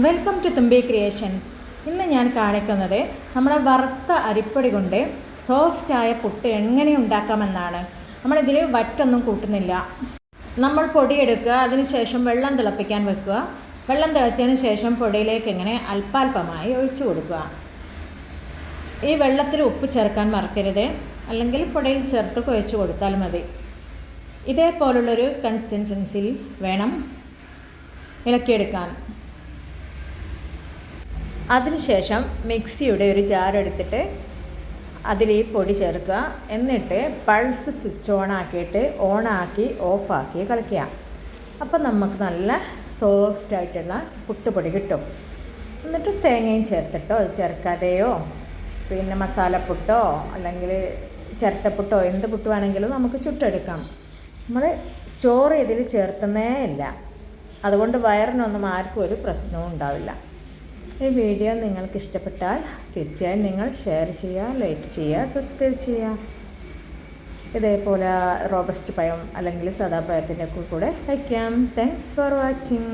Welcome to തുമ്പി creation ഇന്ന് ഞാൻ കാണിക്കുന്നത് നമ്മുടെ വറുത്ത അരിപ്പൊടി കൊണ്ട് സോഫ്റ്റായ പുട്ട് എങ്ങനെ ഉണ്ടാക്കാമെന്നാണ്. നമ്മളിതിൽ വറ്റൊന്നും കൂട്ടുന്നില്ല. നമ്മൾ പൊടിയെടുക്കുക അതിനുശേഷം വെള്ളം തിളപ്പിക്കാൻ വെക്കുക. വെള്ളം തിളച്ചതിന് ശേഷം പൊടിയിലേക്ക് ഇങ്ങനെ അല്പാൽപമായി ഒഴിച്ചു കൊടുക്കുക. ഈ വെള്ളത്തിൽ ഉപ്പ് ചേർക്കാൻ മറക്കരുത്. അല്ലെങ്കിൽ പൊടിയിൽ ചേർത്ത് കുഴച്ച് കൊടുത്താൽ മതി. ഇതേപോലുള്ളൊരു കൺസിസ്റ്റൻസിൽ വേണം ഇളക്കിയെടുക്കാൻ. അതിനുശേഷം മിക്സിയുടെ ഒരു ജാർ എടുത്തിട്ട് അതിൽ ഈ പൊടി ചേർക്കുക. എന്നിട്ട് പൾസ് സ്വിച്ച് ഓൺ ആക്കിയിട്ട് ഓണാക്കി ഓഫാക്കി കളിക്കുക. അപ്പം നമുക്ക് നല്ല സോഫ്റ്റ് ആയിട്ടുള്ള പുട്ടുപൊടി കിട്ടും. എന്നിട്ട് തേങ്ങയും ചേർത്തിട്ടോ ചേർക്കാതെയോ പിന്നെ മസാലപ്പുട്ടോ അല്ലെങ്കിൽ ചിരട്ടപ്പുട്ടോ എന്ത് പുട്ട് വേണമെങ്കിലും നമുക്ക് ചുട്ടെടുക്കാം. നമ്മൾ ചോറ് ഇതിൽ ചേർക്കുന്നേ ഇല്ല. അതുകൊണ്ട് വയറിനൊന്നും ആർക്കും ഒരു പ്രശ്നവും ഉണ്ടാവില്ല. ഈ വീഡിയോ നിങ്ങൾക്ക് ഇഷ്ടപ്പെട്ടാൽ തീർച്ചയായും നിങ്ങൾ ഷെയർ ചെയ്യുക ലൈക്ക് ചെയ്യുക സബ്സ്ക്രൈബ് ചെയ്യുക. ഇതേപോലെ റോബസ്റ്റ് പയം അല്ലെങ്കിൽ സദാപയത്തിന്റെ കൂടെ വയ്ക്കാം. Thanks for watching